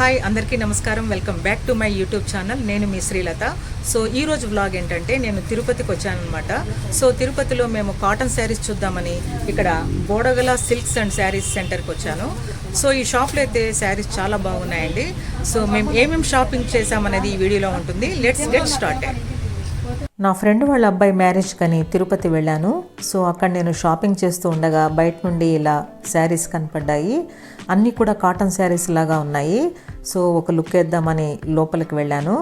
Hi అందరికీ నమస్కారం. Welcome back to my YouTube channel. నేను మీ శ్రీలత. సో ఈ రోజు వ్లాగ్ ఏంటంటే నేను తిరుపతికి వచ్చానమాట సో తిరుపతిలో మేము కాటన్ శారీస్ చూద్దామని ఇక్కడ బోడగల సిల్క్స్ అండ్ శారీస్ సెంటర్కి వచ్చాను. సో ఈ షాప్లో అయితే శారీస్ చాలా బాగున్నాయండి. సో మేము ఏమేమి షాపింగ్ చేసామనేది ఈ వీడియోలో ఉంటుంది. లెట్స్ గెట్ స్టార్ట్ నా ఫ్రెండ్ వాళ్ళ అబ్బాయి మ్యారేజ్ కని తిరుపతి వెళ్ళాను. సో అక్కడ నేను షాపింగ్ చేస్తూ ఉండగా బయట నుండి ఇలా శారీస్ కనపడ్డాయి. అన్నీ కూడా కాటన్ శారీస్ లాగా ఉన్నాయి. సో ఒక లుక్ వేద్దామని లోపలికి వెళ్ళాను.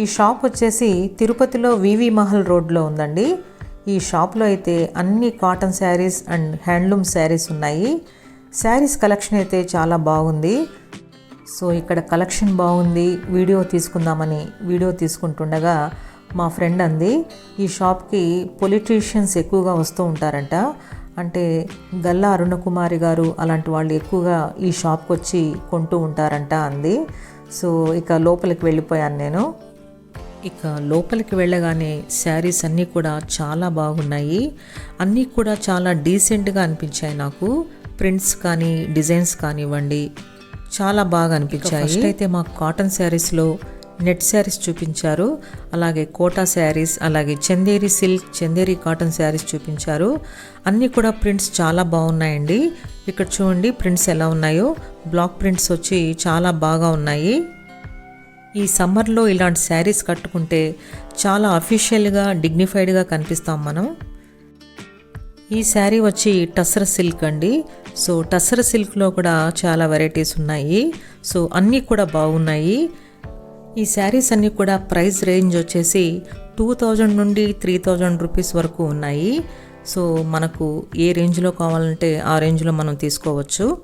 ఈ షాప్ వచ్చేసి తిరుపతిలో వివి మహల్ రోడ్లో ఉందండి. ఈ షాప్లో అయితే అన్ని cotton saris and handloom saris ఉన్నాయి. శారీస్ కలెక్షన్ అయితే చాలా బాగుంది. సో ఇక్కడ కలెక్షన్ బాగుంది. వీడియో తీసుకుందామని వీడియో తీసుకుంటుండగా మా ఫ్రెండ్ అంది ఈ షాప్కి పొలిటీషియన్స్ ఎక్కువగా వస్తూ ఉంటారంట. అంటే గల్లా అరుణకుమారి గారు అలాంటి వాళ్ళు ఎక్కువగా ఈ షాప్కి వచ్చి కొంటూ ఉంటారంట అంది. సో ఇక లోపలికి వెళ్ళిపోయాను నేను. ఇక లోపలికి వెళ్ళగానే శారీస్ అన్నీ కూడా చాలా బాగున్నాయి. అన్నీ కూడా చాలా డీసెంట్గా అనిపించాయి నాకు. ప్రింట్స్ కానీ డిజైన్స్ కానివ్వండి చాలా బాగా అనిపించాయి. ఫస్ట్ అయితే మాకు కాటన్ శారీస్లో నెట్ శారీస్ చూపించారు. అలాగే కోటా శారీస్ అలాగే చందేరి సిల్క్ చందేరి కాటన్ శారీస్ చూపించారు. అన్నీ కూడా ప్రింట్స్ చాలా బాగున్నాయండి. ఇక్కడ చూడండి ప్రింట్స్ ఎలా ఉన్నాయో. బ్లాక్ ప్రింట్స్ వచ్చి చాలా బాగా ఉన్నాయి. ఈ సమ్మర్లో ఇలాంటి శారీస్ కట్టుకుంటే చాలా అఫీషియల్గా డిగ్నిఫైడ్గా కనిపిస్తాం మనం. ఈ శారీ వచ్చి టసర సిల్క్ అండి. సో టసర సిల్క్లో కూడా చాలా వెరైటీస్ ఉన్నాయి. సో అన్నీ కూడా బాగున్నాయి. ఈ శారీస్ అన్నీ కూడా ప్రైస్ రేంజ్ వచ్చేసి టూ థౌజండ్ నుండి త్రీ థౌజండ్ రూపీస్ వరకు ఉన్నాయి. సో మనకు ఏ రేంజ్లో కావాలంటే ఆ రేంజ్లో మనం తీసుకోవచ్చు.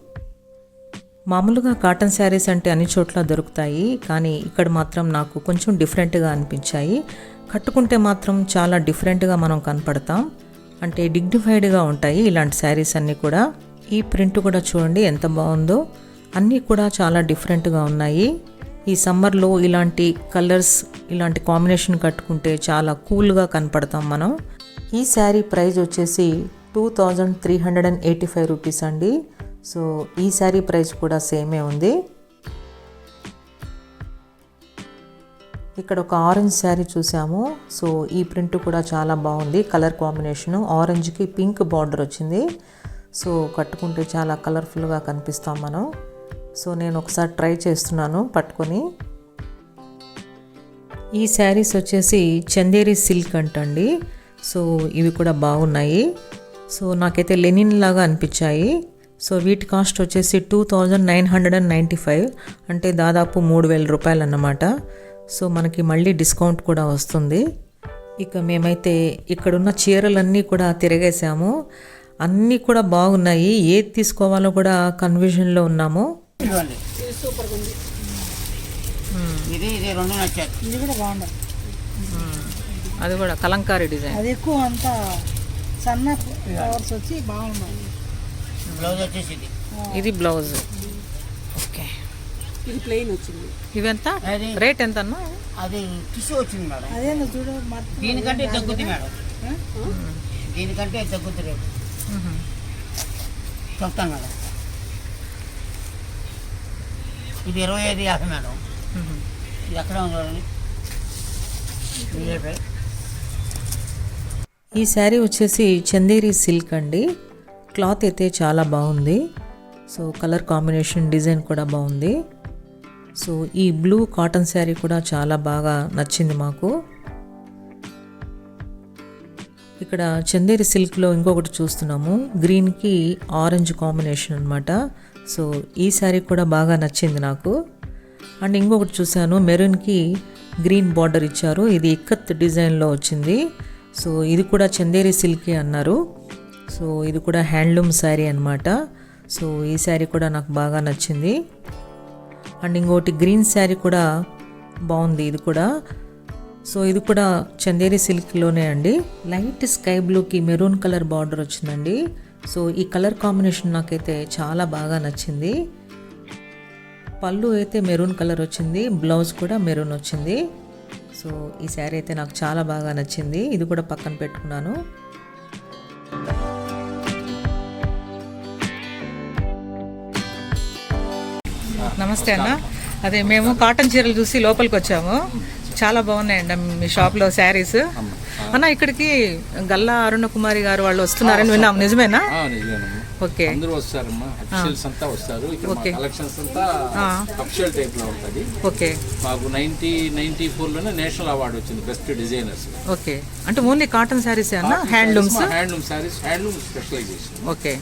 మామూలుగా కాటన్ శారీస్ అంటే అన్ని చోట్ల దొరుకుతాయి. కానీ ఇక్కడ మాత్రం నాకు కొంచెం డిఫరెంట్గా అనిపించాయి. కట్టుకుంటే మాత్రం చాలా డిఫరెంట్గా మనం కనపడతాం. అంటే డిగ్నిఫైడ్గా ఉంటాయి ఇలాంటి శారీస్ అన్నీ కూడా. ఈ ప్రింట్ కూడా చూడండి ఎంత బాగుందో. అన్నీ కూడా చాలా డిఫరెంట్గా ఉన్నాయి. ఈ సమ్మర్లో ఇలాంటి కలర్స్ ఇలాంటి కాంబినేషన్ కట్టుకుంటే చాలా కూల్గా కనపడతాం మనం. ఈ శారీ ప్రైస్ వచ్చేసి two thousand three hundred and eighty five rupees అండి. సో ఈ శారీ ప్రైస్ కూడా సేమే ఉంది. ఇక్కడ ఒక ఆరెంజ్ శారీ చూసాము. సో ఈ ప్రింట్ కూడా చాలా బాగుంది. Colour combination. ఆరెంజ్కి పింక్ బార్డర్ వచ్చింది. సో కట్టుకుంటే చాలా కలర్ఫుల్గా కనిపిస్తాం మనం. సో నేను ఒకసారి ట్రై చేస్తున్నాను పట్టుకొని. ఈ శారీస్ వచ్చేసి చందేరి సిల్క్ అంటండి. సో ఇవి కూడా బాగున్నాయి. సో నాకైతే లెనిన్ లాగా అనిపించాయి. సో వీటి కాస్ట్ వచ్చేసి two thousand nine hundred and ninety five అంటే దాదాపు మూడు వేల రూపాయలు అన్నమాట సో మనకి మళ్ళీ డిస్కౌంట్ కూడా వస్తుంది. ఇక మేమైతే ఇక్కడున్న చీరలన్నీ కూడా తిరగేసాము అన్నీ కూడా బాగున్నాయి. ఏది తీసుకోవాలో కూడా కన్ఫ్యూజన్లో ఉన్నాము. ఇది ఇది రెండు నచ్చారు ఇది కూడా అది కూడా కలంకారీ డిజైన్. అది ఎక్కువ అంతా సన్న ఫ్లవర్స్ వచ్చి బాగున్నాయి. బ్లౌజ్ వచ్చేసి ఇది. ఇది బ్లౌజ్. ఓకే. ఇది ప్లెయిన్ వచ్చింది. ఇవెంత? అది రేట్ ఎంత అన్నా అది టిష్యూ వచ్చింది మేడం. అదేందో చూడ దీనికంటే తగ్గుద్ది మేడం. దీనికంటే తగ్గుద్ది రేటు. చెప్తాం కదా ఇది ఇరవై ఐదు యాభై మేడం. ఇది ఎక్కడ ఈ శారీ వచ్చేసి చందేరి సిల్క్ అండి. క్లాత్ అయితే చాలా బాగుంది. సో కలర్ కాంబినేషన్ డిజైన్ కూడా బాగుంది. సో ఈ బ్లూ కాటన్ శారీ కూడా చాలా బాగా నచ్చింది మాకు. ఇక్కడ చందేరి సిల్క్లో ఇంకొకటి చూస్తున్నాము. గ్రీన్కి ఆరెంజ్ కాంబినేషన్ అనమాట సో ఈ శారీ కూడా బాగా నచ్చింది నాకు. అండ్ ఇంకొకటి చూశాను మెరూన్కి గ్రీన్ బార్డర్ ఇచ్చారు. ఇది ఇక్కత్ డిజైన్లో వచ్చింది. సో ఇది కూడా చందేరి సిల్కే అన్నారు. సో ఇది కూడా హ్యాండ్లూమ్ శారీ అనమాట సో ఈ శారీ కూడా నాకు బాగా నచ్చింది. అండ్ ఇంకోటి గ్రీన్ శారీ కూడా బాగుంది ఇది కూడా. సో ఇది కూడా చందేరి సిల్క్లోనే అండి. లైట్ స్కై బ్లూకి మెరూన్ కలర్ బార్డర్ వచ్చిందండి. సో ఈ కలర్ కాంబినేషన్ నాకైతే చాలా బాగా నచ్చింది. పళ్ళు అయితే మెరూన్ కలర్ వచ్చింది బ్లౌజ్ కూడా మెరూన్ వచ్చింది. సో ఈ శారీ అయితే నాకు చాలా బాగా నచ్చింది. ఇది కూడా పక్కన పెట్టుకున్నాను. నమస్తే అన్న. అదే మేము కాటన్ చీరలు చూసి లోపలికి వచ్చాము. చాలా బాగున్నాయండి మీ షాప్లో శారీస్. అన్న ఇక్కడికి గల్లా అరుణ కుమారి గారు వాళ్ళు వస్తున్నారని విన్నాం. నిజమేనా? ఓకే. అందరూ వస్తారమ్మా. అఫిషియల్స్ అంతా వస్తారు. ఇక్కడ మా కలెక్షన్స్ అంతా అఫిషియల్ టైప్లో ఉంటది. ఓకే. మాకు నైన్టీ నైన్టీ ఫోర్లోనే నేషనల్ అవార్డు వచ్చింది బెస్ట్ డిజైనర్స్. ఓకే. అంటే ఓన్లీ కాటన్ శారీస్ అన్న handlooms handloom saris handloom specialisation okay.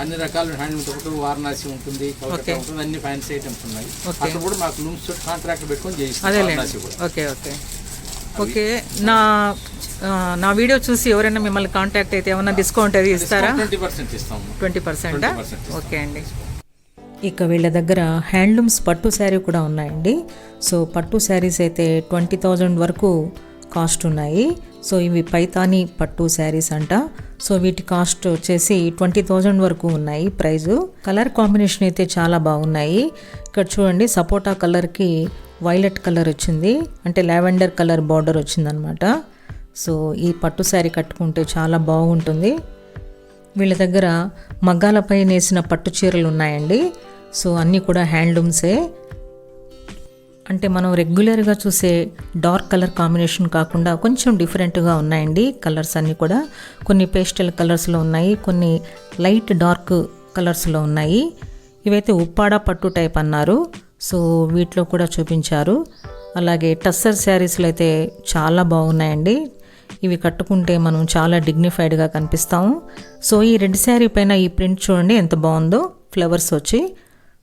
అన్ని రకాల హ్యాండ్లూమ్తో వారణాసి ఉంటుంది కలకత్తా ఉంటుంది అన్ని ఫ్యాన్సీ ఐటమ్స్ ఉన్నాయి. అక్కడ కూడా మాకు లూమ్స్ కాంట్రాక్ట్ పెట్టుకొని చేయిస్తాం ఓకే ఓకే. ఓకే నా నా వీడియో చూసి ఎవరైనా మిమ్మల్ని కాంటాక్ట్ అయితే ఏమైనా డిస్కౌంట్ అది ఇస్తారా? ట్వంటీ పర్సెంట్ ఇస్తాము ట్వంటీ పర్సెంటా 20% ఓకే అండి. ఇక వీళ్ళ దగ్గర హ్యాండ్లూమ్స్ పట్టు శారీ కూడా ఉన్నాయండి. సో పట్టు శారీస్ అయితే ట్వంటీ థౌజండ్ వరకు కాస్ట్ ఉన్నాయి. సో ఇవి పైతాని పట్టు శారీస్ అంట. సో వీటి కాస్ట్ వచ్చేసి ట్వంటీ థౌజండ్ వరకు ఉన్నాయి ప్రైజు. కలర్ కాంబినేషన్ అయితే చాలా బాగున్నాయి. ఇక్కడ చూడండి సపోటా కలర్కి వైలెట్ కలర్ వచ్చింది. అంటే లావెండర్ కలర్ బార్డర్ వచ్చిందనమాట. సో ఈ పట్టు శారీ కట్టుకుంటే చాలా బాగుంటుంది. వీళ్ళ దగ్గర మగ్గాలపై నేసిన పట్టు చీరలు ఉన్నాయండి. సో అన్నీ కూడా హ్యాండ్లూమ్సే. అంటే మనం రెగ్యులర్గా చూసే డార్క్ కలర్ కాంబినేషన్ కాకుండా కొంచెం డిఫరెంట్గా ఉన్నాయండి కలర్స్ అన్నీ కూడా. కొన్ని పేస్టల్ కలర్స్లో ఉన్నాయి కొన్ని లైట్ డార్క్ కలర్స్లో ఉన్నాయి. ఇవైతే ఉప్పాడ పట్టు టైప్ అన్నారు. సో వీటిలో కూడా చూపించారు. అలాగే టస్సర్ శారీస్లో అయితే చాలా బాగున్నాయండి. ఇవి కట్టుకుంటే మనం చాలా డిగ్నిఫైడ్గా కనిపిస్తాము. సో ఈ రెడ్ శారీ పైన ఈ ప్రింట్ చూడండి ఎంత బాగుందో. ఫ్లవర్స్ వచ్చి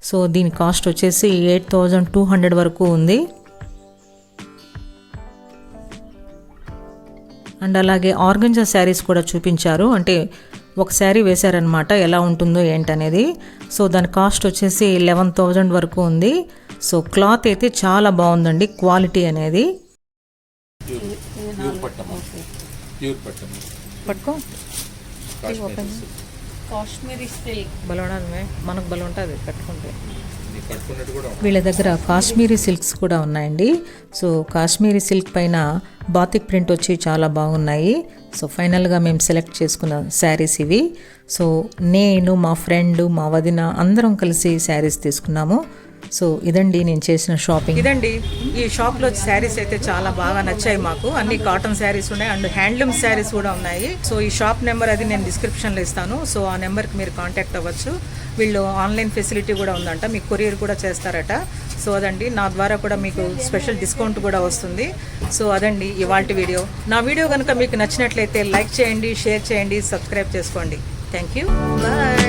సో దీని కాస్ట్ వచ్చేసి ఎయిట్ థౌజండ్ టూ హండ్రెడ్ వరకు ఉంది. అండ్ అలాగే ఆర్గంజా శారీస్ కూడా చూపించారు. అంటే ఒక శారీ వేశారనమాట ఎలా ఉంటుందో ఏంటనేది. సో దాని కాస్ట్ వచ్చేసి లెవెన్ థౌజండ్ వరకు ఉంది. సో క్లాత్ అయితే చాలా బాగుందండి క్వాలిటీ అనేది. పట్టుకో. కాశ్మీరీ సిల్క్. బలవడమే మనకు బలం ఉంటుంది కట్టుకుంటే వీళ్ళ దగ్గర కాశ్మీరీ సిల్క్స్ కూడా ఉన్నాయండి. సో కాశ్మీరీ సిల్క్ పైన బాతిక్ ప్రింట్ వచ్చి చాలా బాగున్నాయి. సో ఫైనల్గా మేము సెలెక్ట్ చేసుకున్న శారీస్ ఇవి. సో నేను మా ఫ్రెండ్ మా వదిన అందరం కలిసి శారీస్ తీసుకున్నాము. సో ఇదండి నేను చేసిన షాపింగ్. ఇదండి ఈ షాప్లో శారీస్ అయితే చాలా బాగా నచ్చాయి మాకు. అన్ని కాటన్ శారీస్ ఉన్నాయి అండ్ హ్యాండ్లూమ్ శారీస్ కూడా ఉన్నాయి. సో ఈ షాప్ నెంబర్ అది నేను డిస్క్రిప్షన్లో ఇస్తాను. సో ఆ నెంబర్కి మీరు కాంటాక్ట్ అవ్వచ్చు. వీళ్ళు ఆన్లైన్ ఫెసిలిటీ కూడా ఉందంట. మీకు కొరియర్ కూడా చేస్తారట. సో అదండి నా ద్వారా కూడా మీకు స్పెషల్ డిస్కౌంట్ కూడా వస్తుంది. సో అదండి ఇవాళ వీడియో. నా వీడియో కనుక మీకు నచ్చినట్లయితే లైక్ చేయండి షేర్ చేయండి సబ్స్క్రైబ్ చేసుకోండి. Thank you bye.